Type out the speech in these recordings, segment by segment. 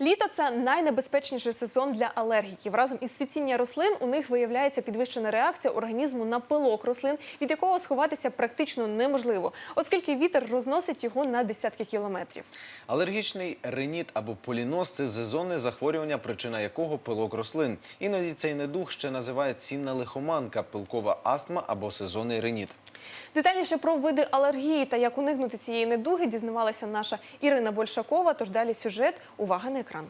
Літо це найнебезпечніший сезон для алергіків. Разом із цвітіння рослин у них виявляється підвищена реакція організму на пилок рослин, від якого сховатися практично неможливо, оскільки вітер розносить його на десятки кілометрів. Алергічний риніт або поліноз це сезонне захворювання, причина якого пилок рослин. Іноді цей недуг ще називають цінна лихоманка, пилкова астма або сезонний риніт. Детальніше про види алергії та як уникнути цієї недуги дізнавалася наша Ірина Большакова. Тож далі сюжет. Увага на екран.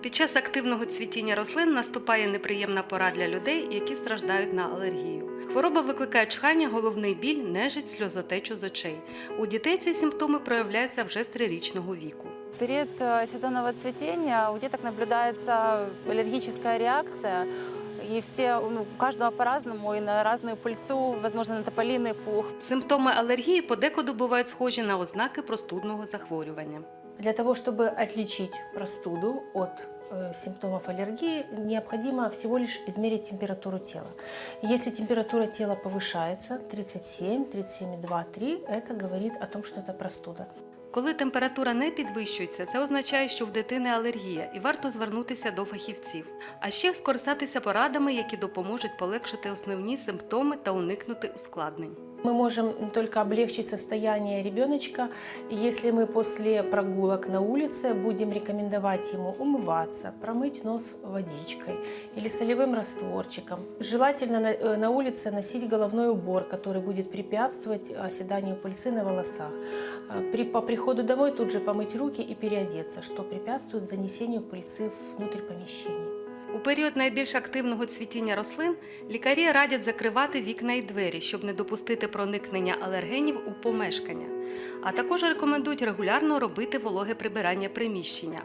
Під час активного цвітіння рослин наступає неприємна пора для людей, які страждають на алергію. Хвороба викликає чхання, головний біль, нежить, сльозотечу з очей. У дітей ці симптоми проявляються вже з трирічного віку. В период э, сезонного цветения у деток наблюдается аллергическая реакция И все, ну, у каждого по-разному, и на разную пыльцу, возможно, на тополиный пух. Симптоми алергії подекуди бувають схожі на ознаки простудного захворювання. Для того, чтобы отличить простуду от э, симптомов аллергии, необходимо всего лишь измерить температуру тела. Если температура тела повышается 37, 37,2, 3, это говорит о том, что это простуда. Коли температура не підвищується, це означає, що в дитини алергія, і варто звернутися до фахівців. А ще скористатися порадами, які допоможуть полегшити основні симптоми та уникнути ускладнень. Мы можем только облегчить состояние ребеночка, если мы после прогулок на улице будем рекомендовать ему умываться, промыть нос водичкой или солевым растворчиком. Желательно на, э, улице носить головной убор, который будет препятствовать оседанию пыльцы на волосах. Э, При, по приходу домой тут же помыть руки и переодеться, что препятствует занесению пыльцы внутрь помещений. У період найбільш активного цвітіння рослин лікарі радять закривати вікна і двері, щоб не допустити проникнення алергенів у помешкання. А також рекомендують регулярно робити вологе прибирання приміщення.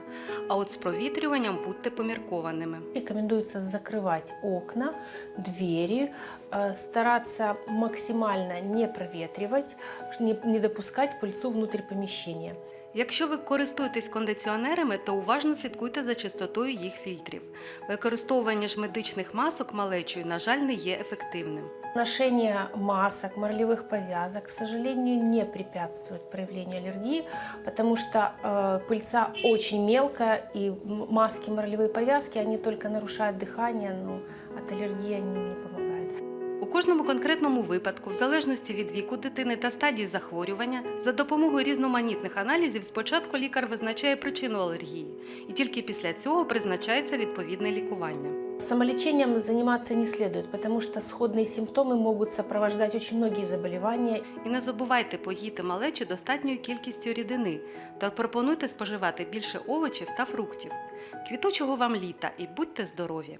А от з провітрюванням будьте поміркованими. Рекомендуется закрывать окна, двери, э, стараться максимально не проветривать, не, не допускать пыльцу внутрь помещения. Якщо ви користуєтесь кондиціонерами, то уважно слідкуйте за чистотою їх фільтрів. Використовування ж медичних масок малечою, на жаль, не є ефективним. Ношение масок, марлевых повязок, к сожалению, не препятствует проявлению аллергии, потому что э, пыльца очень мелкая, и м- маски, марлевые повязки, они только нарушают дыхание, но от аллергии они не помогают. У кожному конкретному випадку, в залежності від віку дитини та стадії захворювання, за допомогою різноманітних аналізів спочатку лікар визначає причину алергії, і тільки після цього призначається відповідне лікування. Самолечением заниматься не следует, потому что сходные симптомы могут сопровождать очень многие заболевания. І не забувайте поїти малечі достатньою кількістю рідини та пропонуйте споживати більше овочів та фруктів. Квітучого вам літа і будьте здорові!